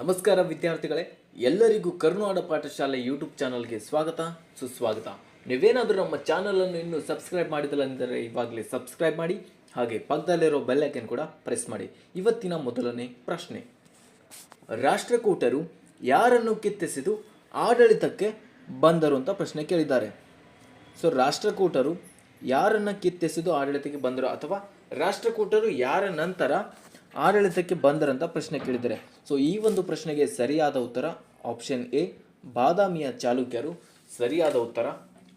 ನಮಸ್ಕಾರ ವಿದ್ಯಾರ್ಥಿಗಳೇ, ಎಲ್ಲರಿಗೂ ಕರ್ನಾಡ ಪಾಠಶಾಲೆ ಯೂಟ್ಯೂಬ್ ಚಾನಲ್ಗೆ ಸ್ವಾಗತ, ಸುಸ್ವಾಗತ. ನೀವೇನಾದರೂ ನಮ್ಮ ಚಾನಲನ್ನು ಇನ್ನೂ ಸಬ್ಸ್ಕ್ರೈಬ್ ಮಾಡಿದಿಲ್ಲ ಅಂದರೆ ಇವಾಗಲೇ ಸಬ್ಸ್ಕ್ರೈಬ್ ಮಾಡಿ, ಹಾಗೆ ಪಕ್ಕದಲ್ಲಿರೋ ಬೆಲ್ ಐಕನ್ ಕೂಡ ಪ್ರೆಸ್ ಮಾಡಿ. ಇವತ್ತಿನ ಮೊದಲನೇ ಪ್ರಶ್ನೆ. ರಾಷ್ಟ್ರಕೂಟರು ಯಾರನ್ನು ಕಿತ್ತೆಸೆದು ಆಡಳಿತಕ್ಕೆ ಬಂದರು ಅಂತ ಪ್ರಶ್ನೆ ಕೇಳಿದ್ದಾರೆ. ಸೊ ರಾಷ್ಟ್ರಕೂಟರು ಯಾರನ್ನು ಕಿತ್ತೆಸೆದು ಆಡಳಿತಕ್ಕೆ ಬಂದರು ಅಥವಾ ರಾಷ್ಟ್ರಕೂಟರು ಯಾರ ನಂತರ ಆಡಳಿತಕ್ಕೆ ಬಂದರಂತ ಪ್ರಶ್ನೆ ಕೇಳಿದ್ದಾರೆ. ಸೊ ಈ ಒಂದು ಪ್ರಶ್ನೆಗೆ ಸರಿಯಾದ ಉತ್ತರ ಆಪ್ಷನ್ ಎ ಬಾದಾಮಿಯ ಚಾಲುಕ್ಯರು ಸರಿಯಾದ ಉತ್ತರ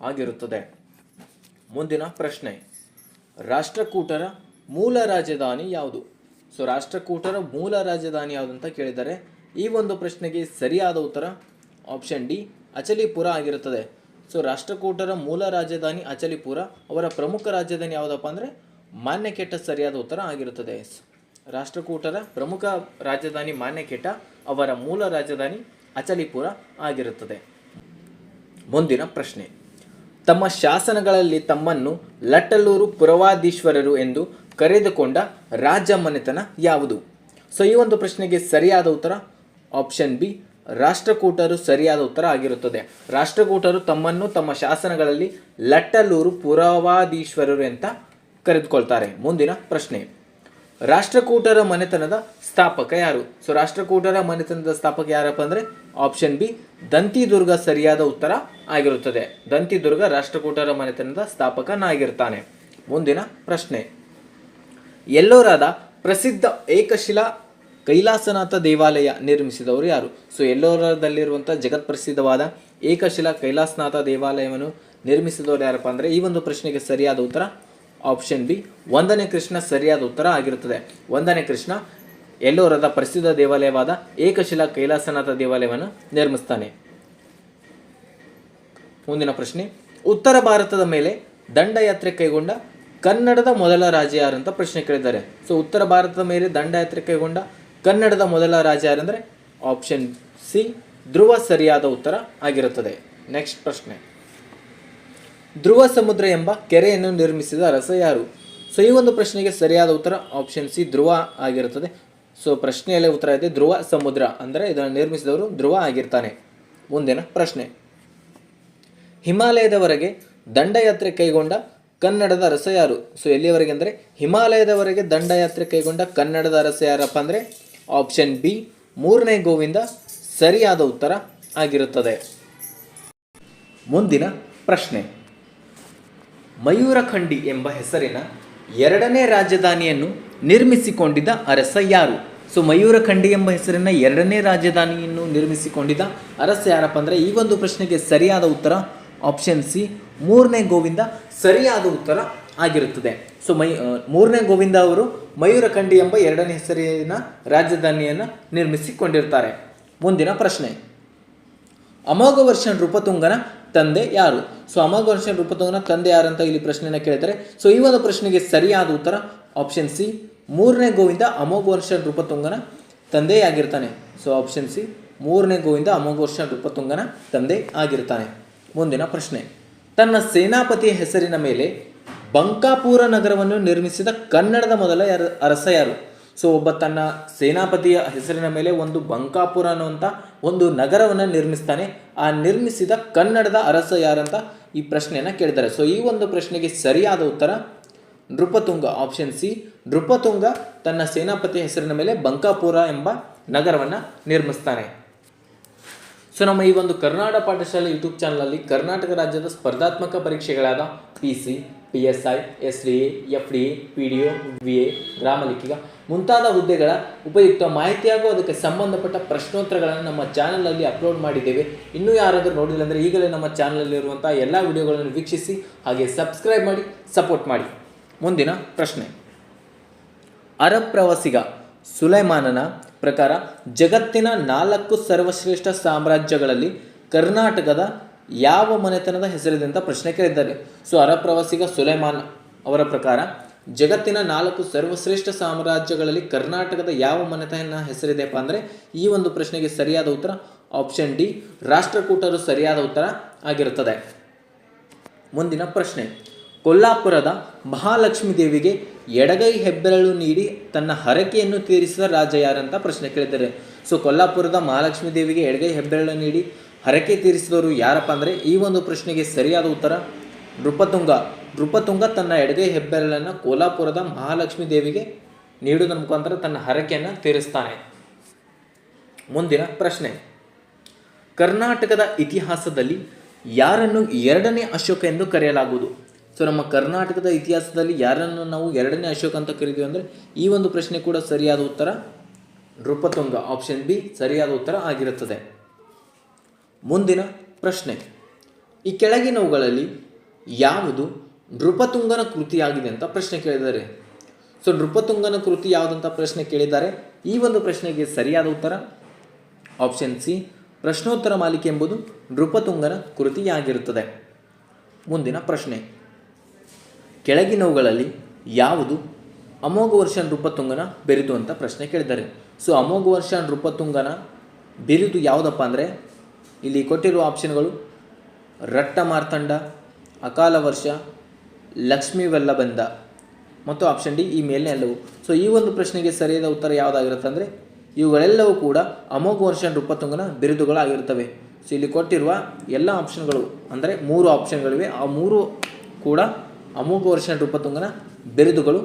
ಆಗಿರುತ್ತದೆ. ಮುಂದಿನ ಪ್ರಶ್ನೆ. ರಾಷ್ಟ್ರಕೂಟರ ಮೂಲ ರಾಜಧಾನಿ ಯಾವುದು? ಸೊ ರಾಷ್ಟ್ರಕೂಟರ ಮೂಲ ರಾಜಧಾನಿ ಯಾವುದು ಅಂತ ಕೇಳಿದ್ದಾರೆ. ಈ ಒಂದು ಪ್ರಶ್ನೆಗೆ ಸರಿಯಾದ ಉತ್ತರ ಆಪ್ಷನ್ ಡಿ ಅಚಲಿಪುರ ಆಗಿರುತ್ತದೆ. ಸೊ ರಾಷ್ಟ್ರಕೂಟರ ಮೂಲ ರಾಜಧಾನಿ ಅಚಲಿಪುರ, ಅವರ ಪ್ರಮುಖ ರಾಜಧಾನಿ ಯಾವುದಪ್ಪ ಅಂದರೆ ಮಾನ್ಯಕೆಟ್ಟ ಸರಿಯಾದ ಉತ್ತರ ಆಗಿರುತ್ತದೆ. ರಾಷ್ಟ್ರಕೂಟರ ಪ್ರಮುಖ ರಾಜಧಾನಿ ಮಾನ್ಯಕೇಟ, ಅವರ ಮೂಲ ರಾಜಧಾನಿ ಅಚಲಿಪುರ ಆಗಿರುತ್ತದೆ. ಮುಂದಿನ ಪ್ರಶ್ನೆ. ತಮ್ಮ ಶಾಸನಗಳಲ್ಲಿ ತಮ್ಮನ್ನು ಲಟ್ಟಲೂರು ಪುರವಾದೀಶ್ವರರು ಎಂದು ಕರೆದುಕೊಂಡ ರಾಜ ಮನೆತನ ಯಾವುದು? ಸೊ, ಈ ಒಂದು ಪ್ರಶ್ನೆಗೆ ಸರಿಯಾದ ಉತ್ತರ ಆಪ್ಷನ್ ಬಿ, ರಾಷ್ಟ್ರಕೂಟರು ಸರಿಯಾದ ಉತ್ತರ ಆಗಿರುತ್ತದೆ. ರಾಷ್ಟ್ರಕೂಟರು ತಮ್ಮನ್ನು ತಮ್ಮ ಶಾಸನಗಳಲ್ಲಿ ಲಟ್ಟಲೂರು ಪುರವಾದೀಶ್ವರರು ಅಂತ ಕರೆದುಕೊಳ್ತಾರೆ. ಮುಂದಿನ ಪ್ರಶ್ನೆ. ರಾಷ್ಟ್ರಕೂಟರ ಮನೆತನದ ಸ್ಥಾಪಕ ಯಾರು? ಸೊ ರಾಷ್ಟ್ರಕೂಟರ ಮನೆತನದ ಸ್ಥಾಪಕ ಯಾರಪ್ಪ ಅಂದರೆ ಆಪ್ಷನ್ ಬಿ ದಂತಿದುರ್ಗ ಸರಿಯಾದ ಉತ್ತರ ಆಗಿರುತ್ತದೆ. ದಂತಿದುರ್ಗ ರಾಷ್ಟ್ರಕೂಟರ ಮನೆತನದ ಸ್ಥಾಪಕನಾಗಿರ್ತಾನೆ. ಮುಂದಿನ ಪ್ರಶ್ನೆ. ಎಲ್ಲೋರಾದ ಪ್ರಸಿದ್ಧ ಏಕಶಿಲಾ ಕೈಲಾಸನಾಥ ದೇವಾಲಯ ನಿರ್ಮಿಸಿದವರು ಯಾರು? ಸೊ ಎಲ್ಲೋರದಲ್ಲಿರುವಂಥ ಜಗತ್ ಪ್ರಸಿದ್ಧವಾದ ಏಕಶಿಲಾ ಕೈಲಾಸನಾಥ ದೇವಾಲಯವನ್ನು ನಿರ್ಮಿಸಿದವರು ಯಾರಪ್ಪ ಅಂದರೆ ಈ ಒಂದು ಪ್ರಶ್ನೆಗೆ ಸರಿಯಾದ ಉತ್ತರ ಆಪ್ಷನ್ ಬಿ ಒಂದನೇ ಕೃಷ್ಣ ಸರಿಯಾದ ಉತ್ತರ ಆಗಿರುತ್ತದೆ. ಒಂದನೇ ಕೃಷ್ಣ ಎಲ್ಲೋರದ ಪ್ರಸಿದ್ಧ ದೇವಾಲಯವಾದ ಏಕಶಿಲಾ ಕೈಲಾಸನಾಥ ದೇವಾಲಯವನ್ನು ನಿರ್ಮಿಸ್ತಾನೆ. ಮುಂದಿನ ಪ್ರಶ್ನೆ, ಉತ್ತರ ಭಾರತದ ಮೇಲೆ ದಂಡಯಾತ್ರೆ ಕೈಗೊಂಡ ಕನ್ನಡದ ಮೊದಲ ರಾಜ ಯಾರು ಅಂತ ಪ್ರಶ್ನೆ ಕೇಳಿದ್ದಾರೆ. ಸೊ ಉತ್ತರ ಭಾರತದ ಮೇಲೆ ದಂಡಯಾತ್ರೆ ಕೈಗೊಂಡ ಕನ್ನಡದ ಮೊದಲ ರಾಜ ಯಾರಂದರೆ ಆಪ್ಷನ್ ಸಿ ಧ್ರುವ ಸರಿಯಾದ ಉತ್ತರ ಆಗಿರುತ್ತದೆ. ನೆಕ್ಸ್ಟ್ ಪ್ರಶ್ನೆ. ಧ್ರುವ ಸಮುದ್ರ ಎಂಬ ಕೆರೆಯನ್ನು ನಿರ್ಮಿಸಿದ ರಸ ಯಾರು? ಸೊ, ಈ ಒಂದು ಪ್ರಶ್ನೆಗೆ ಸರಿಯಾದ ಉತ್ತರ ಆಪ್ಷನ್ ಸಿ ಧ್ರುವ ಆಗಿರುತ್ತದೆ. ಸೊ, ಪ್ರಶ್ನೆಯಲ್ಲಿ ಉತ್ತರ ಇದೆ, ಧ್ರುವ ಸಮುದ್ರ. ಅಂದರೆ ಇದನ್ನು ನಿರ್ಮಿಸಿದವರು ಧ್ರುವ ಆಗಿರ್ತಾನೆ. ಮುಂದಿನ ಪ್ರಶ್ನೆ. ಹಿಮಾಲಯದವರೆಗೆ ದಂಡಯಾತ್ರೆ ಕೈಗೊಂಡ ಕನ್ನಡದ ರಸ ಯಾರು? ಸೊ, ಎಲ್ಲಿಯವರೆಗೆ ಅಂದರೆ, ಹಿಮಾಲಯದವರೆಗೆ ದಂಡಯಾತ್ರೆ ಕೈಗೊಂಡ ಕನ್ನಡದ ರಸ ಯಾರಪ್ಪ ಅಂದರೆ ಆಪ್ಷನ್ ಬಿ ಮೂರನೇ ಗೋವಿಂದ ಸರಿಯಾದ ಉತ್ತರ ಆಗಿರುತ್ತದೆ. ಮುಂದಿನ ಪ್ರಶ್ನೆ. ಮಯೂರಖಂಡಿ ಎಂಬ ಹೆಸರಿನ ಎರಡನೇ ರಾಜಧಾನಿಯನ್ನು ನಿರ್ಮಿಸಿಕೊಂಡಿದ್ದ ಅರಸ ಯಾರು? ಸೊ ಮಯೂರಖಂಡಿ ಎಂಬ ಹೆಸರಿನ ಎರಡನೇ ರಾಜಧಾನಿಯನ್ನು ನಿರ್ಮಿಸಿಕೊಂಡಿದ್ದ ಅರಸ ಯಾರಪ್ಪ ಅಂದರೆ ಈ ಒಂದು ಪ್ರಶ್ನೆಗೆ ಸರಿಯಾದ ಉತ್ತರ ಆಪ್ಷನ್ ಸಿ ಮೂರನೇ ಗೋವಿಂದ ಸರಿಯಾದ ಉತ್ತರ ಆಗಿರುತ್ತದೆ. ಸೊ ಮೈ ಮೂರನೇ ಗೋವಿಂದ ಅವರು ಮಯೂರಖಂಡಿ ಎಂಬ ಎರಡನೇ ಹೆಸರಿನ ರಾಜಧಾನಿಯನ್ನು ನಿರ್ಮಿಸಿಕೊಂಡಿರ್ತಾರೆ. ಮುಂದಿನ ಪ್ರಶ್ನೆ. ಅಮೋಘವರ್ಷನ್ ರೂಪತುಂಗನ ತಂದೆ ಯಾರು? ಸೊ ಅಮೋಘ ವರ್ಷ ನೃಪತುಂಗನ ತಂದೆ ಯಾರು ಅಂತ ಇಲ್ಲಿ ಪ್ರಶ್ನೆಯನ್ನು ಕೇಳ್ತಾರೆ. ಸೊ ಈ ಒಂದು ಪ್ರಶ್ನೆಗೆ ಸರಿಯಾದ ಉತ್ತರ ಆಪ್ಷನ್ ಸಿ ಮೂರನೇ ಗೋವಿಂದ ಅಮೋಘ ವರ್ಷ ತಂದೆ ಆಗಿರ್ತಾನೆ ಸೊ ಆಪ್ಷನ್ ಸಿ ಮೂರನೇ ಗೋವಿಂದ ಅಮೋಘ ವರ್ಷ ನೃಪತುಂಗನ ತಂದೆ ಆಗಿರ್ತಾನೆ. ಮುಂದಿನ ಪ್ರಶ್ನೆ. ತನ್ನ ಸೇನಾಪತಿಯ ಹೆಸರಿನ ಮೇಲೆ ಬಂಕಾಪುರ ನಗರವನ್ನು ನಿರ್ಮಿಸಿದ ಕನ್ನಡದ ಮೊದಲ ಅರಸ ಯಾರು? ಸೊ ಒಬ್ಬ ತನ್ನ ಸೇನಾಪತಿಯ ಹೆಸರಿನ ಮೇಲೆ ಒಂದು ಬಂಕಾಪುರ ಅನ್ನುವಂಥ ಒಂದು ನಗರವನ್ನು ನಿರ್ಮಿಸ್ತಾನೆ. ಆ ನಿರ್ಮಿಸಿದ ಕನ್ನಡದ ಅರಸ ಯಾರಂತ ಈ ಪ್ರಶ್ನೆಯನ್ನು ಕೇಳಿದ್ದಾರೆ ಸೊ ಈ ಒಂದು ಪ್ರಶ್ನೆಗೆ ಸರಿಯಾದ ಉತ್ತರ ನೃಪತುಂಗ ಆಪ್ಷನ್ ಸಿ ನೃಪತುಂಗ ತನ್ನ ಸೇನಾಪತಿಯ ಹೆಸರಿನ ಮೇಲೆ ಬಂಕಾಪುರ ಎಂಬ ನಗರವನ್ನು ನಿರ್ಮಿಸ್ತಾನೆ. ಸೊ ನಮ್ಮ ಈ ಒಂದು ಕರ್ನಾಟಕ ಪಾಠಶಾಲೆ ಯೂಟ್ಯೂಬ್ ಚಾನಲಲ್ಲಿ ಕರ್ನಾಟಕ ರಾಜ್ಯದ ಸ್ಪರ್ಧಾತ್ಮಕ ಪರೀಕ್ಷೆಗಳಾದ P C P S I S D A F D A P D O V ಗ್ರಾಮಲಿಖಿಗ ಮುಂತಾದ ಹುದ್ದೆಗಳ ಉಪಯುಕ್ತ ಮಾಹಿತಿ ಹಾಗೂ ಅದಕ್ಕೆ ಸಂಬಂಧಪಟ್ಟ ಪ್ರಶ್ನೋತ್ತರಗಳನ್ನು ನಮ್ಮ ಚಾನಲಲ್ಲಿ ಅಪ್ಲೋಡ್ ಮಾಡಿದ್ದೇವೆ. ಇನ್ನೂ ಯಾರಾದರೂ ನೋಡಿಲ್ಲ ಅಂದರೆ ಈಗಲೇ ನಮ್ಮ ಚಾನಲಲ್ಲಿರುವಂಥ ಎಲ್ಲ ವಿಡಿಯೋಗಳನ್ನು ವೀಕ್ಷಿಸಿ ಹಾಗೆ ಸಬ್ಸ್ಕ್ರೈಬ್ ಮಾಡಿ, ಸಪೋರ್ಟ್ ಮಾಡಿ. ಮುಂದಿನ ಪ್ರಶ್ನೆ. ಅರಬ್ ಪ್ರವಾಸಿಗ ಸುಲೈಮಾನನ ಪ್ರಕಾರ ಜಗತ್ತಿನ ನಾಲ್ಕು ಸರ್ವಶ್ರೇಷ್ಠ ಸಾಮ್ರಾಜ್ಯಗಳಲ್ಲಿ ಕರ್ನಾಟಕದ ಯಾವ ಮನೆತನದ ಹೆಸರಿದೆ ಅಂತ ಪ್ರಶ್ನೆ ಕೇಳಿದ್ದಾರೆ. ಸೊ, ಅರಬ್ ಪ್ರವಾಸಿಗ ಸುಲೈಮಾನ್ ಅವರ ಪ್ರಕಾರ, ಜಗತ್ತಿನ ನಾಲ್ಕು ಸರ್ವಶ್ರೇಷ್ಠ ಸಾಮ್ರಾಜ್ಯಗಳಲ್ಲಿ ಕರ್ನಾಟಕದ ಯಾವ ಮನೆತನ ಹೆಸರಿದೆಪ್ಪ ಅಂದರೆ, ಈ ಒಂದು ಪ್ರಶ್ನೆಗೆ ಸರಿಯಾದ ಉತ್ತರ ಆಪ್ಷನ್ ಡಿ, ರಾಷ್ಟ್ರಕೂಟರು ಸರಿಯಾದ ಉತ್ತರ ಆಗಿರುತ್ತದೆ. ಮುಂದಿನ ಪ್ರಶ್ನೆ, ಕೊಲ್ಲಾಪುರದ ಮಹಾಲಕ್ಷ್ಮೀ ದೇವಿಗೆ ಎಡಗೈ ಹೆಬ್ಬೆರಳು ನೀಡಿ ತನ್ನ ಹರಕೆಯನ್ನು ತೀರಿಸಿದ ರಾಜ ಯಾರಂತ ಪ್ರಶ್ನೆ ಕೇಳಿದ್ದಾರೆ. ಸೊ, ಕೊಲ್ಲಾಪುರದ ಮಹಾಲಕ್ಷ್ಮೀ ದೇವಿಗೆ ಎಡಗೈ ಹೆಬ್ಬೆರಳು ನೀಡಿ ಹರಕೆ ತೀರಿಸಿದವರು ಯಾರಪ್ಪ ಅಂದರೆ ಈ ಒಂದು ಪ್ರಶ್ನೆಗೆ ಸರಿಯಾದ ಉತ್ತರ ನೃಪತುಂಗ. ನೃಪತುಂಗ ತನ್ನ ಎಡಗೈ ಹೆಬ್ಬೆರಳನ್ನು ಕೋಲಾಪುರದ ಮಹಾಲಕ್ಷ್ಮೀ ದೇವಿಗೆ ನೀಡುವುದರ ಮುಖಾಂತರ ತನ್ನ ಹರಕೆಯನ್ನು ತೀರಿಸ್ತಾನೆ. ಮುಂದಿನ ಪ್ರಶ್ನೆ. ಕರ್ನಾಟಕದ ಇತಿಹಾಸದಲ್ಲಿ ಯಾರನ್ನು ಎರಡನೇ ಅಶೋಕ ಎಂದು ಕರೆಯಲಾಗುವುದು? ಸೊ ನಮ್ಮ ಕರ್ನಾಟಕದ ಇತಿಹಾಸದಲ್ಲಿ ಯಾರನ್ನು ನಾವು ಎರಡನೇ ಅಶೋಕ ಅಂತ ಕರಿತೀವಿ ಅಂದರೆ ಈ ಒಂದು ಪ್ರಶ್ನೆ ಕೂಡ ಸರಿಯಾದ ಉತ್ತರ ನೃಪತುಂಗ. ಆಪ್ಷನ್ ಬಿ ಸರಿಯಾದ ಉತ್ತರ ಆಗಿರುತ್ತದೆ. ಮುಂದಿನ ಪ್ರಶ್ನೆ. ಈ ಕೆಳಗಿನವುಗಳಲ್ಲಿ ಯಾವುದು ನೃಪತುಂಗನ ಕೃತಿಯಾಗಿದೆ ಅಂತ ಪ್ರಶ್ನೆ ಕೇಳಿದ್ದಾರೆ ಸೊ, ನೃಪತುಂಗನ ಕೃತಿ ಯಾವುದಂತ ಪ್ರಶ್ನೆ ಕೇಳಿದ್ದಾರೆ? ಈ ಒಂದು ಪ್ರಶ್ನೆಗೆ ಸರಿಯಾದ ಉತ್ತರ? ಆಪ್ಷನ್ ಸಿ, ಪ್ರಶ್ನೋತ್ತರ ಮಾಲಿಕೆ ಎಂಬುದು ನೃಪತುಂಗನ ಕೃತಿಯಾಗಿರುತ್ತದೆ. ಮುಂದಿನ ಪ್ರಶ್ನೆ. ಕೆಳಗಿನವುಗಳಲ್ಲಿ ಯಾವುದು ಅಮೋಘ ವರ್ಷ ನೃಪತುಂಗನ ಬಿರುದು ಅಂತ ಪ್ರಶ್ನೆ ಕೇಳಿದ್ದಾರೆ ಸೊ ಅಮೋಘ ವರ್ಷ ನೃಪತುಂಗನ ಬಿರುದು ಯಾವುದಪ್ಪ ಅಂದರೆ ಇಲ್ಲಿ ಕೊಟ್ಟಿರುವ ಆಪ್ಷನ್ಗಳು ರಟ್ಟ ಮಾರ್ತಂಡ, ಅಕಾಲ ವರ್ಷ, ಲಕ್ಷ್ಮೀ ವೆಲ್ಲಬಂದ ಮತ್ತು ಆಪ್ಷನ್ ಡಿ ಈ ಮೇಲಿನ ಎಲ್ಲವು. ಸೊ ಈ ಒಂದು ಪ್ರಶ್ನೆಗೆ ಸರಿಯಾದ ಉತ್ತರ ಯಾವುದಾಗಿರುತ್ತೆ ಅಂದರೆ ಇವುಗಳೆಲ್ಲವೂ ಕೂಡ ಅಮೋಘ ವರ್ಷ ನೃಪತುಂಗನ ಬಿರುದುಗಳಾಗಿರುತ್ತವೆ. ಸೊ ಇಲ್ಲಿ ಕೊಟ್ಟಿರುವ ಎಲ್ಲ ಆಪ್ಷನ್ಗಳು ಅಂದರೆ ಮೂರು ಆಪ್ಷನ್ಗಳಿವೆ ಆ ಮೂರು ಕೂಡ ಅಮೋಘ ವರ್ಷ ನೃಪತುಂಗನ ಬಿರುದುಗಳು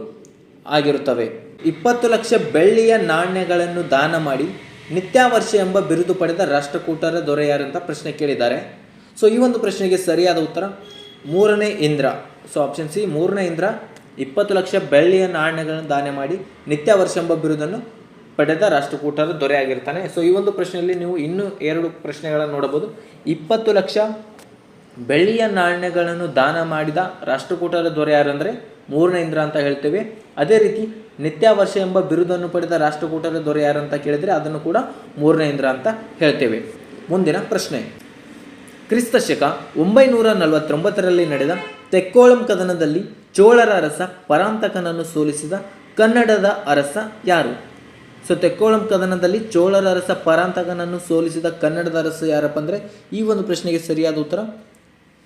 ಆಗಿರುತ್ತವೆ. ಇಪ್ಪತ್ತು ಲಕ್ಷ ಬೆಳ್ಳಿಯ ನಾಣ್ಯಗಳನ್ನು ದಾನ ಮಾಡಿ ನಿತ್ಯಾವರ್ಷ ಎಂಬ ಬಿರುದು ಪಡೆದ ರಾಷ್ಟ್ರಕೂಟರ ದೊರೆ ಅಂತ ಪ್ರಶ್ನೆ ಕೇಳಿದ್ದಾರೆ. ಸೊ ಈ ಒಂದು ಪ್ರಶ್ನೆಗೆ ಸರಿಯಾದ ಉತ್ತರ ಮೂರನೇ ಇಂದ್ರ. ಸೊ ಆಪ್ಷನ್ ಸಿ ಮೂರನೇ ಇಂದ್ರ ಇಪ್ಪತ್ತು ಲಕ್ಷ ಬೆಳ್ಳಿಯ ನಾಣ್ಯಗಳನ್ನು ದಾನ ಮಾಡಿ ನಿತ್ಯಾವರ್ಷ ಎಂಬ ಬಿರುದನ್ನು ಪಡೆದ ರಾಷ್ಟ್ರಕೂಟರ ದೊರೆ ಆಗಿರ್ತಾನೆ. ಸೊ ಈ ಒಂದು ಪ್ರಶ್ನೆಯಲ್ಲಿ ನೀವು ಇನ್ನೂ ಎರಡು ಪ್ರಶ್ನೆಗಳನ್ನು ನೋಡಬಹುದು. ಇಪ್ಪತ್ತು ಲಕ್ಷ ಬೆಳ್ಳಿಯ ನಾಣ್ಯಗಳನ್ನು ದಾನ ಮಾಡಿದ ರಾಷ್ಟ್ರಕೂಟರ ದೊರೆ ಯಾರಂದರೆ ಮೂರನೇ ಇಂದ್ರ ಅಂತ ಹೇಳ್ತೇವೆ. ಅದೇ ರೀತಿ ನಿತ್ಯಾವರ್ಷ ಎಂಬ ಬಿರುದನ್ನು ಪಡೆದ ರಾಷ್ಟ್ರಕೂಟರ ದೊರೆ ಯಾರು ಅಂತ ಕೇಳಿದರೆ ಅದನ್ನು ಕೂಡ ಮೂರನೇ ಇಂದ್ರ ಅಂತ ಹೇಳ್ತೇವೆ. ಮುಂದಿನ ಪ್ರಶ್ನೆ. ಕ್ರಿಸ್ತ ಶಕ ಒಂಬೈನೂರ ನಲವತ್ತೊಂಬತ್ತರಲ್ಲಿ ನಡೆದ ತೆಕ್ಕೋಳಂ ಕದನದಲ್ಲಿ ಚೋಳರ ಅರಸ ಪರಾಂತಕನನ್ನು ಸೋಲಿಸಿದ ಕನ್ನಡದ ಅರಸ ಯಾರು? ಸೊ ತೆಕ್ಕೋಳಂ ಕದನದಲ್ಲಿ ಚೋಳರ ಅರಸ ಪರಾಂತಕನನ್ನು ಸೋಲಿಸಿದ ಕನ್ನಡದ ಅರಸ ಯಾರಪ್ಪ ಅಂದರೆ ಈ ಒಂದು ಪ್ರಶ್ನೆಗೆ ಸರಿಯಾದ ಉತ್ತರ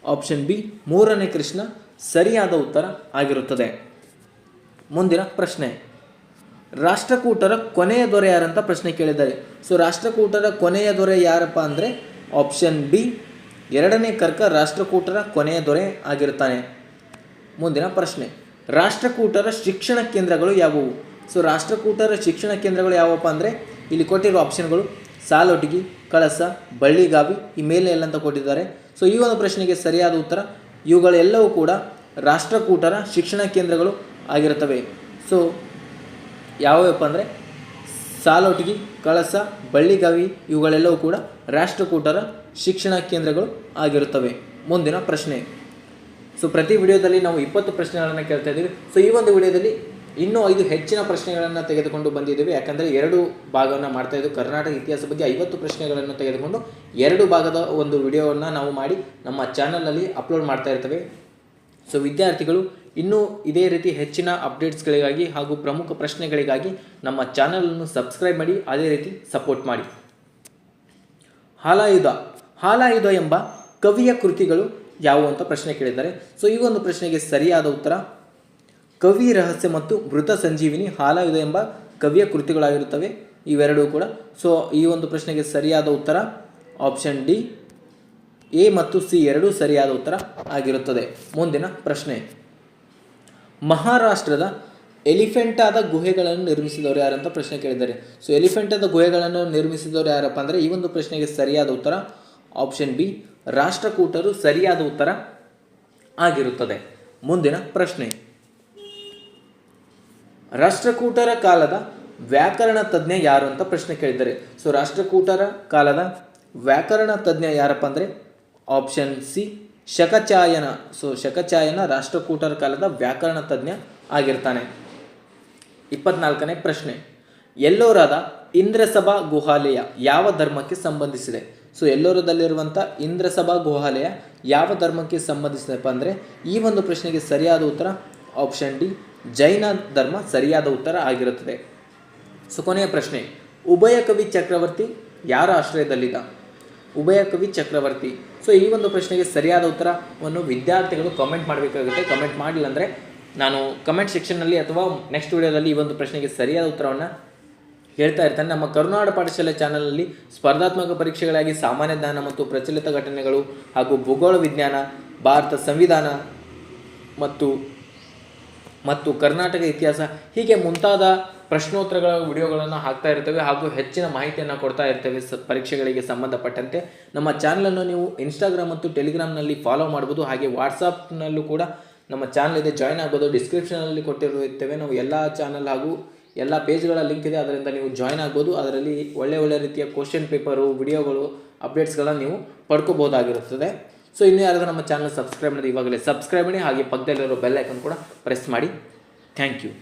ಆಪ್ಷನ್ ಬಿ ಮೂರನೇ ಕೃಷ್ಣ ಸರಿಯಾದ ಉತ್ತರ ಆಗಿರುತ್ತದೆ. ಮುಂದಿನ ಪ್ರಶ್ನೆ. ರಾಷ್ಟ್ರಕೂಟರ ಕೊನೆಯ ದೊರೆ ಯಾರಂತ ಪ್ರಶ್ನೆ ಕೇಳಿದ್ದಾರೆ. ಸೊ ರಾಷ್ಟ್ರಕೂಟರ ಕೊನೆಯ ದೊರೆ ಯಾರಪ್ಪ ಅಂದರೆ ಆಪ್ಷನ್ ಬಿ ಎರಡನೇ ಕರ್ಕ ರಾಷ್ಟ್ರಕೂಟರ ಕೊನೆಯ ದೊರೆ ಆಗಿರ್ತಾನೆ ಮುಂದಿನ ಪ್ರಶ್ನೆ. ರಾಷ್ಟ್ರಕೂಟರ ಶಿಕ್ಷಣ ಕೇಂದ್ರಗಳು ಯಾವುವು? ಸೊ ರಾಷ್ಟ್ರಕೂಟರ ಶಿಕ್ಷಣ ಕೇಂದ್ರಗಳು ಯಾವಪ್ಪ ಅಂದರೆ ಇಲ್ಲಿ ಕೊಟ್ಟಿರುವ ಆಪ್ಷನ್ಗಳು ಸಾಲೊಟ್ಟಿಗಿ, ಕಳಸ, ಬಳ್ಳಿಗಾವಿ, ಈ ಮೇಲೆ ಎಲ್ಲಂತ ಕೊಟ್ಟಿದ್ದಾರೆ. ಸೊ ಈ ಒಂದು ಪ್ರಶ್ನೆಗೆ ಸರಿಯಾದ ಉತ್ತರ ಇವುಗಳೆಲ್ಲವೂ ಕೂಡ ರಾಷ್ಟ್ರಕೂಟರ ಶಿಕ್ಷಣ ಕೇಂದ್ರಗಳು ಆಗಿರುತ್ತವೆ. ಸೊ ಯಾವ್ಯಾವಪ್ಪ ಅಂದರೆ ಸಾಲೋಟಿಗಿ, ಕಳಸ, ಬಳ್ಳಿಗಾವಿ ಇವುಗಳೆಲ್ಲವೂ ಕೂಡ ರಾಷ್ಟ್ರಕೂಟರ ಶಿಕ್ಷಣ ಕೇಂದ್ರಗಳು ಆಗಿರುತ್ತವೆ. ಮುಂದಿನ ಪ್ರಶ್ನೆ. ಸೊ ಪ್ರತಿ ವಿಡಿಯೋದಲ್ಲಿ ನಾವು ಇಪ್ಪತ್ತು ಪ್ರಶ್ನೆಗಳನ್ನು ಕೇಳ್ತಾ ಇದ್ದೀವಿ. ಸೊ ಈ ಒಂದು ವಿಡಿಯೋದಲ್ಲಿ ಇನ್ನೂ ಐದು ಹೆಚ್ಚಿನ ಪ್ರಶ್ನೆಗಳನ್ನು ತೆಗೆದುಕೊಂಡು ಬಂದಿದ್ದೀವಿ. ಯಾಕಂದರೆ ಎರಡು ಭಾಗವನ್ನು ಮಾಡ್ತಾ ಇದ್ದು ಕರ್ನಾಟಕ ಇತಿಹಾಸ ಬಗ್ಗೆ ಐವತ್ತು ಪ್ರಶ್ನೆಗಳನ್ನು ತೆಗೆದುಕೊಂಡು ಎರಡು ಭಾಗದ ಒಂದು ವಿಡಿಯೋವನ್ನು ನಾವು ಮಾಡಿ ನಮ್ಮ ಚಾನಲ್ನಲ್ಲಿ ಅಪ್ಲೋಡ್ ಮಾಡ್ತಾ ಇರ್ತೇವೆ. ಸೊ ವಿದ್ಯಾರ್ಥಿಗಳು, ಇನ್ನೂ ಇದೇ ರೀತಿ ಹೆಚ್ಚಿನ ಅಪ್ಡೇಟ್ಸ್ಗಳಿಗಾಗಿ ಹಾಗೂ ಪ್ರಮುಖ ಪ್ರಶ್ನೆಗಳಿಗಾಗಿ ನಮ್ಮ ಚಾನಲನ್ನು ಸಬ್ಸ್ಕ್ರೈಬ್ ಮಾಡಿ, ಅದೇ ರೀತಿ ಸಪೋರ್ಟ್ ಮಾಡಿ. ಹಾಲಾಯುಧ. ಹಾಲಾಯುಧ ಎಂಬ ಕವಿಯ ಕೃತಿಗಳು ಯಾವುವು ಅಂತ ಪ್ರಶ್ನೆ ಕೇಳಿದ್ದಾರೆ. ಸೊ ಈ ಒಂದು ಪ್ರಶ್ನೆಗೆ ಸರಿಯಾದ ಉತ್ತರ, ಕವಿ ರಹಸ್ಯ ಮತ್ತು ಮೃತ ಸಂಜೀವಿನಿ ಹಾಲಾಯುಧ ಎಂಬ ಕವಿಯ ಕೃತಿಗಳಾಗಿರುತ್ತವೆ. ಇವೆರಡೂ ಕೂಡ. ಸೊ ಈ ಒಂದು ಪ್ರಶ್ನೆಗೆ ಸರಿಯಾದ ಉತ್ತರ ಆಪ್ಷನ್ ಡಿ ಎ ಮತ್ತು ಸಿ ಎರಡೂ ಸರಿಯಾದ ಉತ್ತರ ಆಗಿರುತ್ತದೆ. ಮುಂದಿನ ಪ್ರಶ್ನೆ. ಮಹಾರಾಷ್ಟ್ರದ ಎಲಿಫೆಂಟಾದ ಗುಹೆಗಳನ್ನು ನಿರ್ಮಿಸಿದವರು ಯಾರು ಅಂತ ಪ್ರಶ್ನೆ ಕೇಳಿದ್ದಾರೆ. ಸೊ ಎಲಿಫೆಂಟಾದ ಗುಹೆಗಳನ್ನು ನಿರ್ಮಿಸಿದವರು ಯಾರಪ್ಪ ಅಂದರೆ ಈ ಒಂದು ಪ್ರಶ್ನೆಗೆ ಸರಿಯಾದ ಉತ್ತರ ಆಪ್ಷನ್ ಬಿ ರಾಷ್ಟ್ರಕೂಟರು ಸರಿಯಾದ ಉತ್ತರ ಆಗಿರುತ್ತದೆ. ಮುಂದಿನ ಪ್ರಶ್ನೆ. ರಾಷ್ಟ್ರಕೂಟರ ಕಾಲದ ವ್ಯಾಕರಣ ತಜ್ಞ ಯಾರು ಅಂತ ಪ್ರಶ್ನೆ ಕೇಳಿದ್ದಾರೆ. ಸೊ ರಾಷ್ಟ್ರಕೂಟರ ಕಾಲದ ವ್ಯಾಕರಣ ತಜ್ಞ ಯಾರಪ್ಪ ಅಂದರೆ ಆಪ್ಷನ್ ಸಿ ಶಕಚಾಯನ. ಸೊ ಶಕಚಾಯನ ರಾಷ್ಟ್ರಕೂಟರ ಕಾಲದ ವ್ಯಾಕರಣ ತಜ್ಞ ಆಗಿರ್ತಾನೆ. ಇಪ್ಪತ್ನಾಲ್ಕನೇ ಪ್ರಶ್ನೆ. ಎಲ್ಲೋರಾದ ಇಂದ್ರಸಭಾ ಗುಹಾಲಯ ಯಾವ ಧರ್ಮಕ್ಕೆ ಸಂಬಂಧಿಸಿದೆ? ಸೊ ಎಲ್ಲೋರದಲ್ಲಿರುವಂಥ ಇಂದ್ರಸಭಾ ಗುಹಾಲಯ ಯಾವ ಧರ್ಮಕ್ಕೆ ಸಂಬಂಧಿಸಿದಪ್ಪ ಅಂದರೆ, ಈ ಒಂದು ಪ್ರಶ್ನೆಗೆ ಸರಿಯಾದ ಉತ್ತರ ಆಪ್ಷನ್ ಡಿ ಜೈನ ಧರ್ಮ ಸರಿಯಾದ ಉತ್ತರ ಆಗಿರುತ್ತದೆ. ಸೊ ಕೊನೆಯ ಪ್ರಶ್ನೆ. ಉಭಯ ಕವಿ ಚಕ್ರವರ್ತಿ ಯಾರ ಆಶ್ರಯದಲ್ಲಿದ್ದ? ಉಭಯ ಕವಿ ಚಕ್ರವರ್ತಿ. ಸೊ ಈ ಒಂದು ಪ್ರಶ್ನೆಗೆ ಸರಿಯಾದ ಉತ್ತರವನ್ನು ವಿದ್ಯಾರ್ಥಿಗಳು ಕಮೆಂಟ್ ಮಾಡಬೇಕಾಗುತ್ತೆ. ಕಮೆಂಟ್ ಮಾಡಿಲ್ಲ ಅಂದರೆ ನಾನು ಕಮೆಂಟ್ ಸೆಕ್ಷನ್ನಲ್ಲಿ ಅಥವಾ ನೆಕ್ಸ್ಟ್ ವಿಡಿಯೋದಲ್ಲಿ ಈ ಒಂದು ಪ್ರಶ್ನೆಗೆ ಸರಿಯಾದ ಉತ್ತರವನ್ನು ಹೇಳ್ತಾ ಇರ್ತಾನೆ. ನಮ್ಮ ಕರುನಾಡ ಪಾಠಶಾಲೆ ಚಾನಲಲ್ಲಿ ಸ್ಪರ್ಧಾತ್ಮಕ ಪರೀಕ್ಷೆಗಳಾಗಿ ಸಾಮಾನ್ಯ ಜ್ಞಾನ ಮತ್ತು ಪ್ರಚಲಿತ ಘಟನೆಗಳು ಹಾಗೂ ಭೂಗೋಳ ವಿಜ್ಞಾನ, ಭಾರತ ಸಂವಿಧಾನ ಮತ್ತು ಮತ್ತು ಕರ್ನಾಟಕ ಇತಿಹಾಸ ಹೀಗೆ ಮುಂತಾದ ಪ್ರಶ್ನೋತ್ತರಗಳ ವಿಡಿಯೋಗಳನ್ನು ಹಾಕ್ತಾ ಇರ್ತೇವೆ ಹಾಗೂ ಹೆಚ್ಚಿನ ಮಾಹಿತಿಯನ್ನು ಕೊಡ್ತಾ ಇರ್ತೇವೆ ಸ ಪರೀಕ್ಷೆಗಳಿಗೆ ಸಂಬಂಧಪಟ್ಟಂತೆ. ನಮ್ಮ ಚಾನಲನ್ನು ನೀವು ಇನ್ಸ್ಟಾಗ್ರಾಮ್ ಮತ್ತು ಟೆಲಿಗ್ರಾಮ್ನಲ್ಲಿ ಫಾಲೋ ಮಾಡ್ಬೋದು. ಹಾಗೆ ವಾಟ್ಸಪ್ನಲ್ಲೂ ಕೂಡ ನಮ್ಮ ಚಾನಲ್ ಇದೆ. ಜಾಯ್ನ್ ಆಗ್ಬೋದು ಡಿಸ್ಕ್ರಿಪ್ಷನಲ್ಲಿ ಕೊಟ್ಟಿರುತ್ತೇವೆ. ನಾವು ಎಲ್ಲ ಚಾನಲ್ ಹಾಗೂ ಎಲ್ಲ ಪೇಜ್ಗಳ ಲಿಂಕ್ ಇದೆ. ಅದರಿಂದ ನೀವು ಜಾಯ್ನ್ ಆಗ್ಬೋದು. ಅದರಲ್ಲಿ ಒಳ್ಳೆ ಒಳ್ಳೆ ರೀತಿಯ ಕ್ವಶನ್ ಪೇಪರು ವಿಡಿಯೋಗಳು ಅಪ್ಡೇಟ್ಸ್ಗಳನ್ನು ನೀವು ಪಡ್ಕೋಬೋದಾಗಿರುತ್ತದೆ ಸೊ ಇನ್ನೂ ಯಾರಾದರೂ ನಮ್ಮ ಚಾನಲ್ ಸಬ್ಸ್ಕ್ರೈಬ್ ಮಾಡಿದ್ರೆ ಇವಾಗಲೇ ಸಬ್ಸ್ಕ್ರೈಬ್ ಮಾಡಿ. ಹಾಗೆ ಪಕ್ಕದಲ್ಲಿರೋ ಬೆಲ್ ಐಕನ್ ಕೂಡ ಪ್ರೆಸ್ ಮಾಡಿ. Thank you